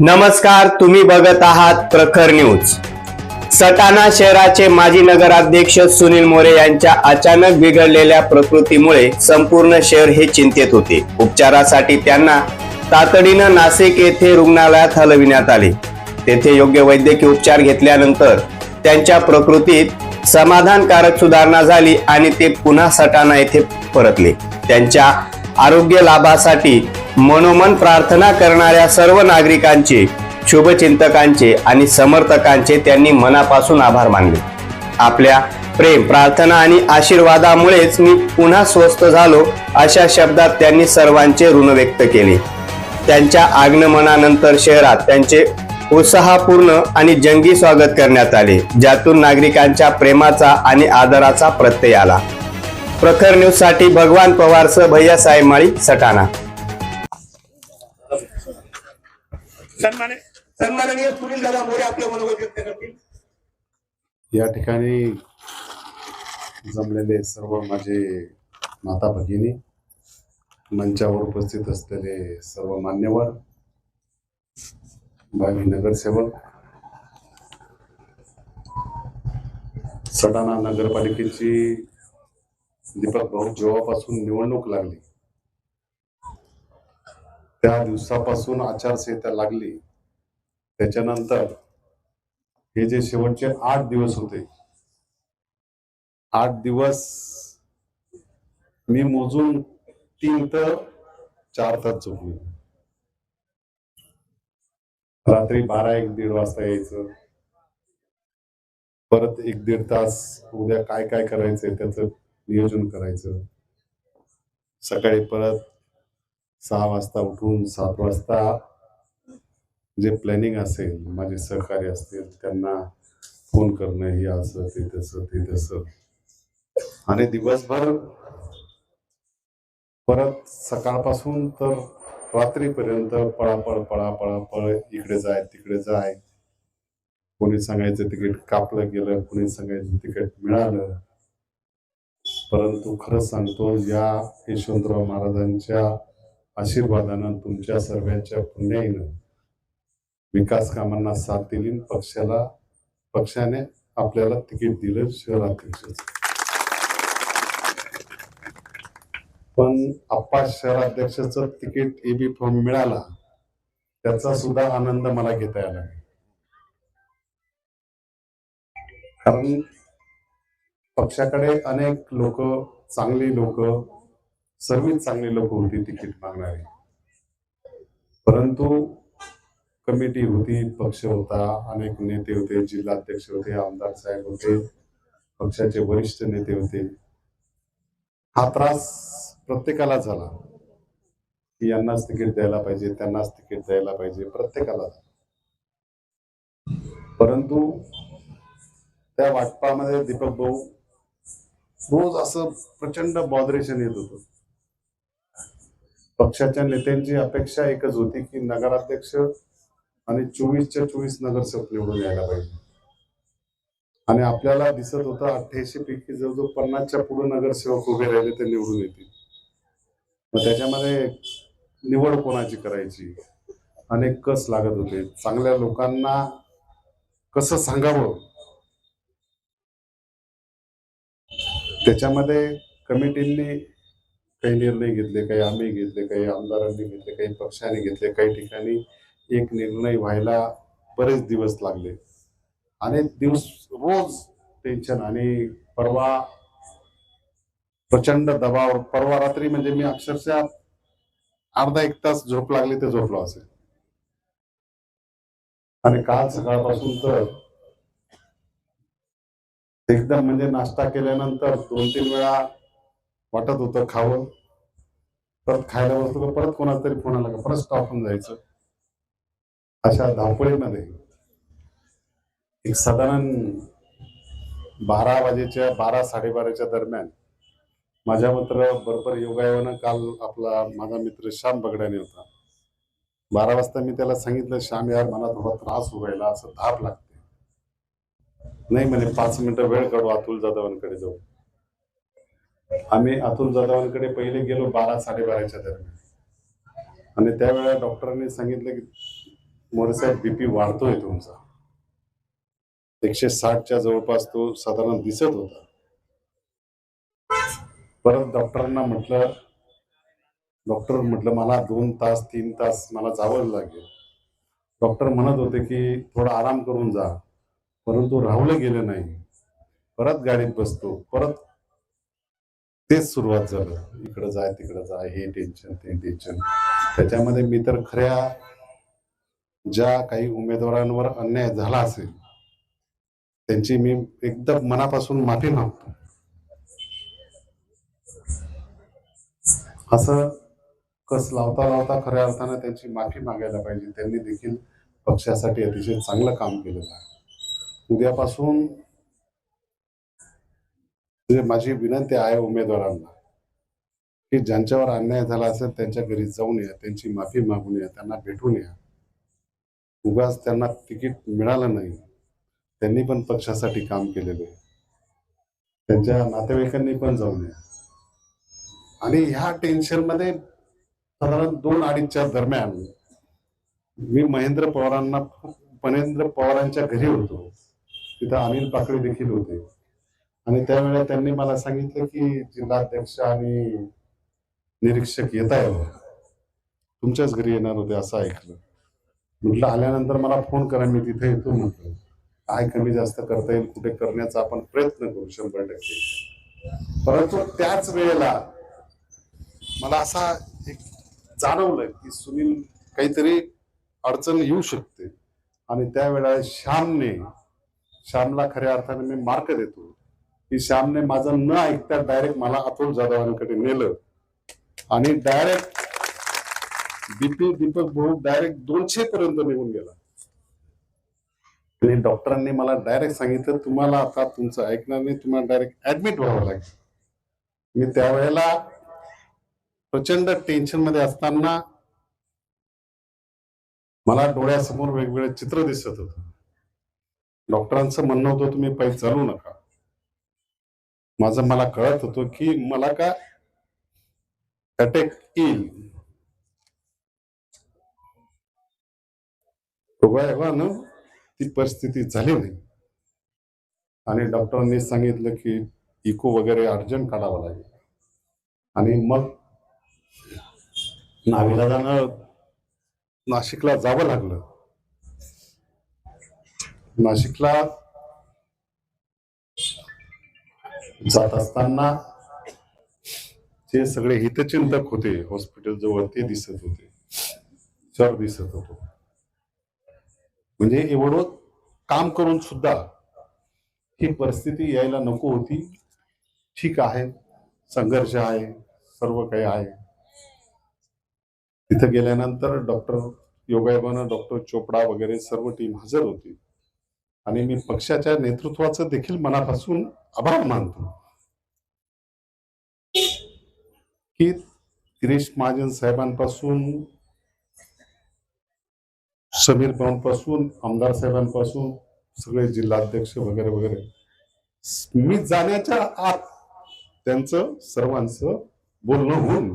नमस्कार तुम्ही बघत आहात प्रखर न्यूज. सटाणा शहराचे माजी नगराध्यक्ष सुनील मोरे यांच्या अचानक बिघडलेल्या प्रकृतीमुळे संपूर्ण शहर हे चिंतेत होते. उपचारासाठी त्यांना तातडीनं नाशिक येथे रुग्णालयात हलविण्यात आले. तेथे योग्य वैद्यकीय उपचार घेतल्यानंतर त्यांच्या प्रकृतीत समाधानकारक सुधारणा झाली आणि ते पुन्हा सटाणा येथे परतले. त्यांच्या आरोग्य लाभासाठी मनोमन प्रार्थना करणाऱ्या सर्व नागरिकांचे शुभचिंतकांचे आणि समर्थकांचे त्यांनी मनापासून आभार मानले. आपल्या प्रेम प्रार्थना आणि आशीर्वादामुळेच मी पुन्हा स्वस्थ झालो अशा शब्दात त्यांनी सर्वांचे ऋण व्यक्त केले. त्यांच्या आगमनानंतर शहरात त्यांचे उत्साहपूर्ण आणि जंगी स्वागत करण्यात आले ज्यातून नागरिकांच्या प्रेमाचा आणि आदराचा प्रत्यय आला. प्रखर न्यूजसाठी भगवान पवारसह भैया साहेब माळी सटाणा. सन्माने सन्माननीय सुनील दादा मोरे आपलं मनोगत व्यक्त करतील. या ठिकाणी जमलेले सर्व माझे माता भगिनी मंचावर उपस्थित असलेले सर्व मान्यवर भावी नगरसेवक सटाणा नगरपालिकेची दीपक भाऊ जेव्हापासून निवडणूक लागली त्या दिवसापासून आचारसंहिता लागली. त्याच्यानंतर हे जे शेवटचे आठ दिवस होते आठ दिवस मी मोजून तीन तर चार तास झोपलो. रात्री बारा एक दीड वाजता यायचं. परत एक दीड तास उद्या काय काय करायचंय त्याचं नियोजन करायचं. सकाळी परत सहा वाजता उठून सात वाजता जे प्लॅनिंग असेल माझे सहकारी असतील त्यांना फोन करणं हे असं ते तसं ते तसं. आणि दिवसभर परत सकाळपासून तर रात्रीपर्यंत पळापळ पळापळ पळ इकडे जाय तिकडे जाय. कोणी सांगायचं तिकीट कापलं गेलं कोणी सांगायचं तिकीट मिळालं. परंतु खरं सांगतो या यशवंतराव महाराजांच्या आशीर्वादानं तुमच्या सर्वांच्या पुण्याईनं विकास कामांना साथ दिली पक्षाला पक्षाने आपल्याला तिकीट दिलं शहराध्यक्ष पण आप्पा शहराध्यक्षाचं तिकीट एबी फॉर्म मिळाला त्याचा सुद्धा आनंद मला घेता आला कारण पक्षाकडे अनेक लोक चांगली लोक सर्वच चांगली लोक होती तिकीट मागणारे. परंतु कमिटी होती पक्ष होता अनेक नेते होते जिल्हाध्यक्ष होते आमदार साहेब होते पक्षाचे वरिष्ठ नेते होते. हा त्रास प्रत्येकाला झाला. की यांनाच तिकीट द्यायला पाहिजे त्यांनाच तिकीट द्यायला पाहिजे प्रत्येकाला परंतु त्या वाटपामध्ये दीपक भाऊ रोज असं प्रचंड बॉदरेशन येत होतं. पक्षाच्या नेत्यांची अपेक्षा एकच होती की नगराध्यक्ष आणि चोवीसच्या चोवीस नगरसेवक निवडून यायला पाहिजे. आणि आपल्याला दिसत होतं अठ्ठ्याऐंशी पैकी जवळजवळ पन्नासच्या पुढे नगरसेवक उभे राहिले ते निवडून येतील. मग त्याच्यामध्ये निवड कोणाची करायची? अनेक कस लागत होते. चांगल्या लोकांना कसं सांगावं? त्याच्यामध्ये कमिटींनी काही निर्णय घेतले काही आम्ही घेतले काही आमदारांनी घेतले काही पक्षाने घेतले काही ठिकाणी एक निर्णय व्हायला बरेच दिवस लागले. अनेक दिवस रोज टेन्शन आणि परवा प्रचंड दबाव परवा रात्री म्हणजे मी अक्षरशः अर्धा एक तास झोप लागली तर झोपलो असेल. आणि काल सकाळपासून तर एकदम म्हणजे नाश्ता केल्यानंतर दोन तीन वेळा वाटत होतं खावं. परत खायला बसलो तर परत कोणाचा तरी फोन आला का? परत स्टॉप होऊन जायचं. अशा धावपळीमध्ये एक साधारण बारा वाजेच्या बारा साडेबाराच्या दरम्यान माझ्या मित्र बरोबर योगायोगानं काल आपला माझा मित्र श्याम बगड्याने होता. बारा वाजता मी त्याला सांगितलं श्याम यार मला थोडा त्रास होऊ राहिला असं धाप लागते. नाही म्हणे पाच मिनिटं वेळ काढू अतुल जाधवांकडे जाऊ. आम्ही अतुल जाधवांकडे पहिले गेलो बारा साडेबाराच्या दरम्यान. आणि त्यावेळेला डॉक्टरांनी सांगितलं की मोरेसाहेब बीपी वाढतोय तुमचा. एकशे साठच्या जवळपास तो साधारण दिसत होता. परत डॉक्टरांना म्हटलं डॉक्टर म्हटलं मला दोन तास तीन तास मला जावं लागेल. डॉक्टर म्हणत होते की थोडा आराम करून जा. परंतु राहुलं गेलं नाही. परत गाडीत बसतो. परत तेच सुरुवात झालं. इकडं जाय तिकडं जाय हे टेन्शन ते टेन्शन त्याच्यामध्ये मी तर खऱ्या ज्या काही उमेदवारांवर अन्याय झाला असेल त्यांची मी एकदम मनापासून माफी मागतो. असं कस लावता लावता खऱ्या अर्थानं त्यांची माफी मागायला पाहिजे. त्यांनी देखील पक्षासाठी अतिशय चांगलं काम केलेलं आहे. उद्यापासून माझी विनंती आहे उमेदवारांना की ज्यांच्यावर अन्याय झाला असेल त्यांच्या घरी जाऊन या त्यांची माफी मागून या त्यांना भेटून या. उगाच त्यांना तिकीट मिळालं नाही. त्यांनी पण पक्षासाठी काम केलेलं. आहे त्यांच्या नातेवाईकांनी पण जाऊन या. आणि ह्या टेन्शनमध्ये साधारण दोन अडीचच्या दरम्यान मी महेंद्र पवारांना महेंद्र पवारांच्या घरी होतो. तिथं अनिल पाकडे देखील होते. आणि त्यावेळेला त्यांनी मला सांगितलं की जिल्हाध्यक्ष आणि निरीक्षक येत आहे तुमच्याच घरी येणार होते असं ऐकलं. म्हटलं आल्यानंतर मला फोन करा मी तिथे येतो म्हटलं. काय कमी जास्त करता येईल कुठे करण्याचा आपण प्रयत्न करू शंभर टक्के. परंतु त्याच वेळेला मला असा एक जाणवलं की सुनील काहीतरी अडचण येऊ शकते. आणि त्यावेळेला श्यामने श्यामला खऱ्या अर्थाने मी मार्क देतो. की श्यामने माझं न ऐकता डायरेक्ट मला अतुल जाधवांकडे नेलं. आणि डायरेक्ट दीपी दीपक भाऊ डायरेक्ट दोनशे पर्यंत निघून गेला. आणि डॉक्टरांनी मला डायरेक्ट सांगितलं तुम्हाला आता तुमचं ऐकणार नाही तुम्हाला डायरेक्ट ऍडमिट व्हावं लागेल. मी त्यावेळेला प्रचंड टेन्शनमध्ये असताना मला डोळ्यासमोर वेगवेगळे चित्र दिसत होत. डॉक्टरांचं म्हणणं होतं तुम्ही पायी चालू नका. माझं मला कळत होतं की मला का अटॅक येईल. ती परिस्थिती झाली नाही. आणि डॉक्टरांनी सांगितलं की इको वगैरे अर्जंट काढावं लागेल. आणि मग नाविलाजानं नाशिकला जावं लागलं. नाशिकला जात असताना जे सगळे हितचिंतक होते हॉस्पिटल जवळ ते दिसत होते. सर दिसत होतो. म्हणजे एवढं काम करून सुद्धा ही परिस्थिती यायला नको होती. ठीक आहे संघर्ष आहे सर्व काही आहे. तिथं गेल्यानंतर डॉक्टर योगायोगानं डॉक्टर चोपडा वगैरे सर्व टीम हजर होती. आणि मी पक्षाच्या नेतृत्वाचं देखील मनापासून आभार मानतो. की गिरीश महाजन साहेबांपासून समीरपासून आमदार साहेबांपासून सगळे जिल्हाध्यक्ष वगैरे वगैरे मी जाण्याच्या आत त्यांचं सर्वांचं बोलणं होऊन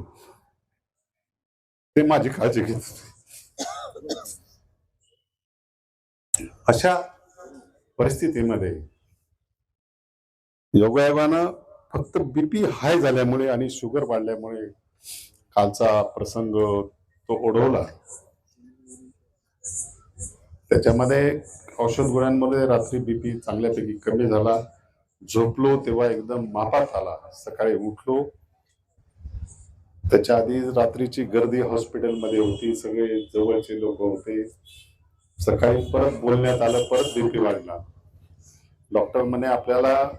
ते माझी काळजी घेत होते. अशा परिस्थितीमध्ये योगायोगानं फक्त बीपी हाय झाल्यामुळे आणि शुगर वाढल्यामुळे कालचा प्रसंग तो ओढवला. त्याच्यामध्ये औषध गोळ्यांमध्ये रात्री बीपी चांगल्यापैकी कमी झाला. झोपलो तेव्हा एकदम मापात आला. सकाळी उठलो. त्याच्या आधी रात्रीची गर्दी हॉस्पिटलमध्ये होती. सगळे जवळचे लोक होते. सकाळी परत बोलण्यात आलं परत बीपी वाढला. डॉक्टर म्हणे आपल्याला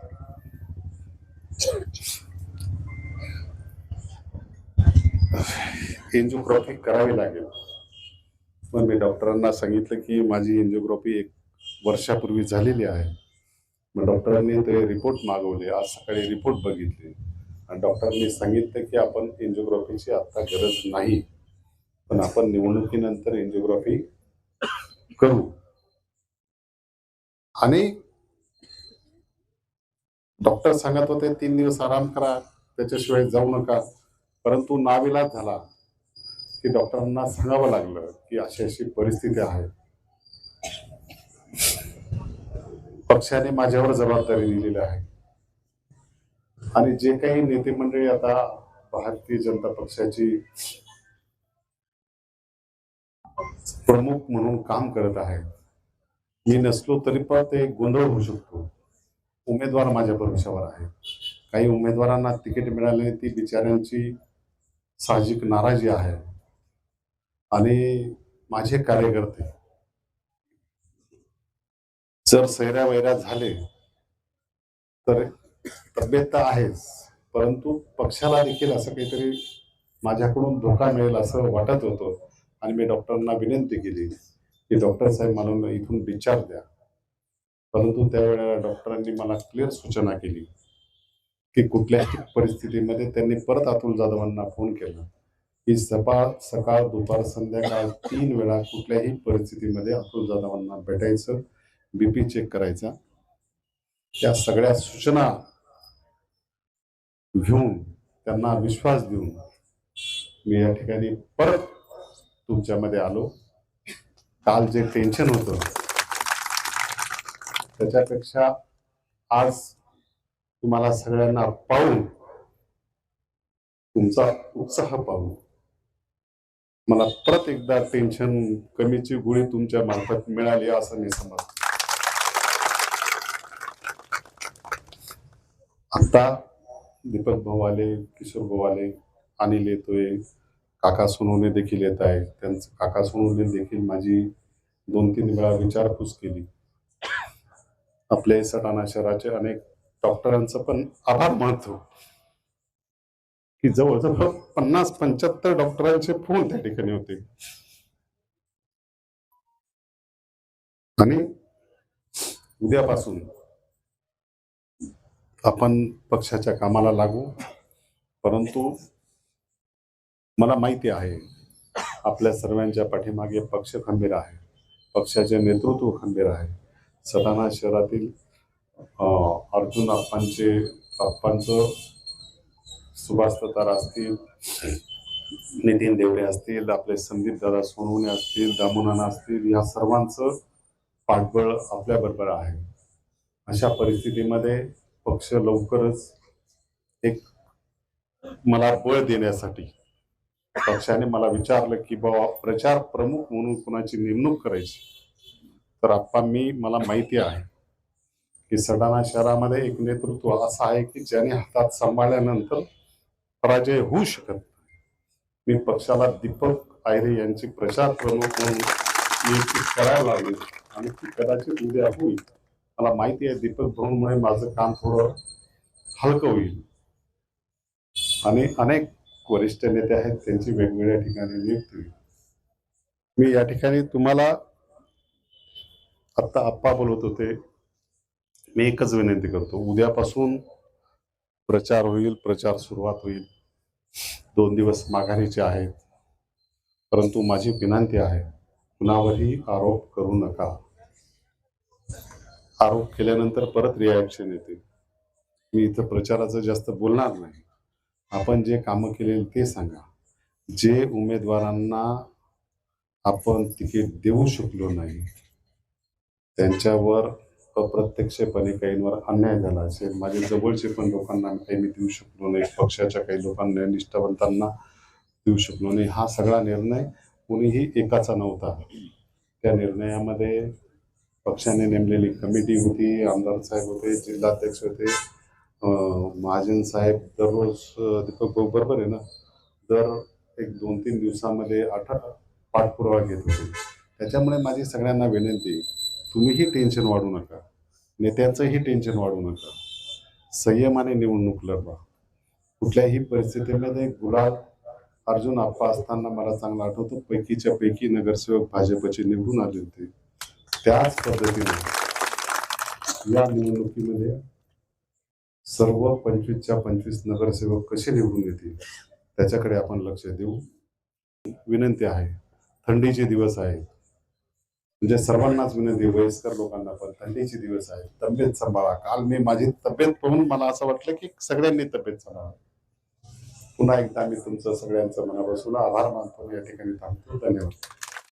एन्जिओग्राफी करावी लागेल. पण मी डॉक्टरांना सांगितलं की माझी एन्जिओग्राफी एक वर्षापूर्वी झालेली आहे. मग डॉक्टरांनी ते रिपोर्ट मागवले. आज सकाळी रिपोर्ट बघितले. आणि डॉक्टरांनी सांगितलं की आपण एन्जिओग्राफीची आत्ता गरज नाही. पण आपण निवडणुकीनंतर एन्जिओग्राफी करू. आणि डॉक्टर सांगत होते तीन दिवस आराम करा त्याच्याशिवाय जाऊ नका. परंतु नाविलाज झाला की डॉक्टरांना सांगावं लागलं की अशी अशी परिस्थिती आहे. पक्षाने माझ्यावर जबाबदारी दिलेली आहे. आणि जे काही नेते मंडळी आता भारतीय जनता पक्षाची प्रमुख म्हणून काम करत आहे मी नसलो तरी पण ते गोंधळ होऊ शकतो. उमेदवार माझ्या भरोशावर आहे काही उमेदवारांना तिकीट मिळाले ती बिचाऱ्यांची साहजिक नाराजी आहे. आणि माझे कार्यकर्ते जर सैऱ्या वैऱ्या झाले तर तब्येत तर आहेच परंतु पक्षाला देखील असं काहीतरी माझ्याकडून धोका मिळेल असं वाटत होतं. आणि मी डॉक्टरांना विनंती केली की डॉक्टर साहेब मला इथून विचार द्या. परंतु त्यावेळेला डॉक्टरांनी मला क्लिअर सूचना केली की कुठल्याही परिस्थितीमध्ये त्यांनी परत अतुल जाधवांना फोन केला. की सकाळ सकाळ दुपार संध्याकाळ तीन वेळा कुठल्याही परिस्थितीमध्ये अतुल जाधवांना भेटायचं बीपी चेक करायचा. त्या सगळ्या सूचना घेऊन त्यांना विश्वास देऊन मी या ठिकाणी परत तुमच्यामध्ये आलो. काल जे टेन्शन होतं त्याच्यापेक्षा आज तुम्हाला सगळ्यांना पाहून तुमचा उत्साह पाहून मला परत एकदा टेन्शन कमीची गोळी तुमच्या मार्फत मिळाली असं मी समजतो. आता दीपक भाऊ आले किशोर भाऊ आले अनिल येतोय काका सोनवणे देखील येत आहे त्यांचं काका सोनवणे देखील माझी दोन तीन वेळा विचारपूस केली. आपले सटाणा शहराचे अनेक डॉक्टरांचं पण आभार मानतो. की जवळजवळ पन्नास पंच्याहत्तर डॉक्टरांचे फोन त्या ठिकाणी होते. आणि उद्यापासून आपण पक्षाच्या कामाला लागू. परंतु मला माहिती आहे आपल्या सर्वांच्या पाठीमागे पक्ष खंबीर आहे. पक्षाचे नेतृत्व खंबीर आहे. सटाणा शहरातील अर्जुन आप्पांचे आप्पांचं सुभाष ततार असतील नितीन देवडे असतील आपले संदीप दादा सोनवणे असतील दामुनाना असतील या सर्वांचं पाठबळ आपल्याबरोबर आहे. अशा परिस्थितीमध्ये पक्ष लवकरच एक मला बळ देण्यासाठी पक्षाने मला विचारलं की बाबा प्रचार प्रमुख म्हणून कुणाची नेमणूक करायची? तर आप्पा मी मला माहिती आहे की सडाणा शहरामध्ये एक नेतृत्व असं आहे की ज्याने हातात सांभाळल्यानंतर पराजय होऊ शकत मी पक्षाला दीपक आयरे यांची प्रचार प्रमुख म्हणून नियुक्ती करायला लागली. आणि ती कदाचित उद्या होईल. मला माहिती आहे दीपक भाऊमुळे माझं काम थोडं हलकं होईल. आणि अनेक वरिष्ठ नेते आहेत त्यांची वेगवेगळ्या ठिकाणी नियुक्ती होईल. मी या ठिकाणी तुम्हाला आत्ता आप्पा बोलत होते मी एकच विनंती करतो उद्यापासून प्रचार होईल प्रचार सुरुवात होईल. दोन दिवस माघारीचे आहेत परंतु माझी विनंती आहे कुणावरही आरोप करू नका. आरोप केल्यानंतर परत रिॲक्शन येते. मी इथं प्रचाराचं जास्त बोलणार नाही. आपण जे कामं केलेली ते सांगा. जे उमेदवारांना आपण तिकीट देऊ शकलो नाही त्यांच्यावर अप्रत्यक्षपणे काहींवर अन्याय झाला असेल. माझ्या जवळचे पण लोकांना काही मी देऊ शकलो नाही. पक्षाच्या काही लोकांना निष्ठावंतांना देऊ शकलो नाही. हा सगळा निर्णय कोणीही एकाचा नव्हता. त्या निर्णयामध्ये पक्षाने नेमलेली कमिटी होती आमदार साहेब होते जिल्हाध्यक्ष होते. महाजन साहेब दररोज दीपक भाऊ बरोबर आहे ना? दर एक दोन तीन दिवसामध्ये आठ पाठपुरावा घेत होते. त्याच्यामुळे माझी सगळ्यांना विनंती आहे, तुम्हीही टेन्शन वाढू नका. नेत्यांचंही टेन्शन वाढू नका. संयमाने निवडणूक लढवा. कुठल्याही परिस्थितीमध्ये गुलाब अर्जुन आप्पा असताना मला चांगलं आठवतं पैकीच्या पैकी नगरसेवक भाजपचे निवडून आले होते. त्याच पद्धतीने या निवडणुकीमध्ये सर्व पंचवीसच्या पंचवीस नगरसेवक कसे निवडून येतील त्याच्याकडे आपण लक्ष देऊ. विनंती आहे थंडीचे दिवस आहेत. म्हणजे सर्वांनाच विनंती वयस्कर लोकांना पण. थंडीचे दिवस आहेत. तब्येत सांभाळा. काल मी माझी तब्येत पाहून मला असं वाटलं की सगळ्यांनी तब्येत सांभाळा. पुन्हा एकदा मी तुमचं सगळ्यांचं मनापासून आभार मानतो. या ठिकाणी थांबतो. धन्यवाद.